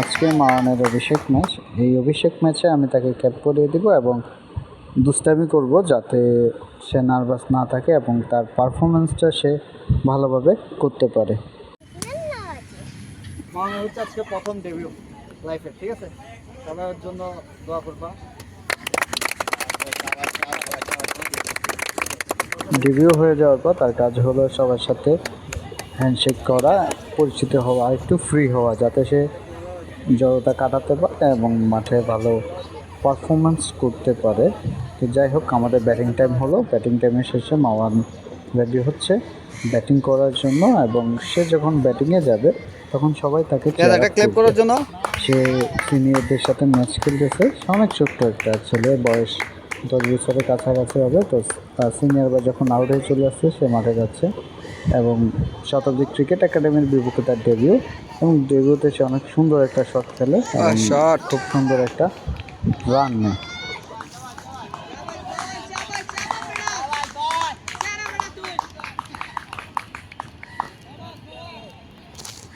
আজকে মাওয়ানের অভিষেক ম্যাচ। এই অভিষেক ম্যাচে আমি তাকে ক্যাপ করিয়ে দিব এবং দুষ্টামি করব যাতে সে নার্ভাস না থাকে এবং তার পারফরমেন্সটা সে ভালোভাবে করতে পারে। মাওয়ানের হচ্ছে আজকে প্রথম ডেবিউ লাইফের ঠিক আছে? সবাই ওর জন্য দোয়া করবা। ডিভিউ হয়ে যাওয়ার পর তার কাজ হলো সবার সাথে হ্যান্ডশেক করা পরিচিত হওয়া একটু ফ্রি হওয়া যাতে সে জড়তা কাটাতে পারে এবং মাঠে ভালো পারফরমেন্স করতে পারে। তো যাই হোক আমাদের ব্যাটিং টাইম হলো। ব্যাটিং টাইমের শেষে মাওয়ান রেডি হচ্ছে ব্যাটিং করার জন্য এবং সে যখন ব্যাটিংয়ে যাবে তখন সবাই তাকে ক্লেপ করার জন্য? সে সিনিয়রদের সাথে ম্যাচ খেলতেছে। সে অনেক ছোট্ট একটা ছেলে বয়স দশ বছরের কাছাকাছি হবে। তো তার সিনিয়ররা যখন আউট হয়ে চলে আসছে সে মাঠে যাচ্ছে। এবং শতাব্দী ক্রিকেট একাডেমির বিপক্ষে তার ডেবিউ এবং ডেবিউতে সে অনেক সুন্দর একটা শট খেলে শট খুব সুন্দর একটা রান নেয়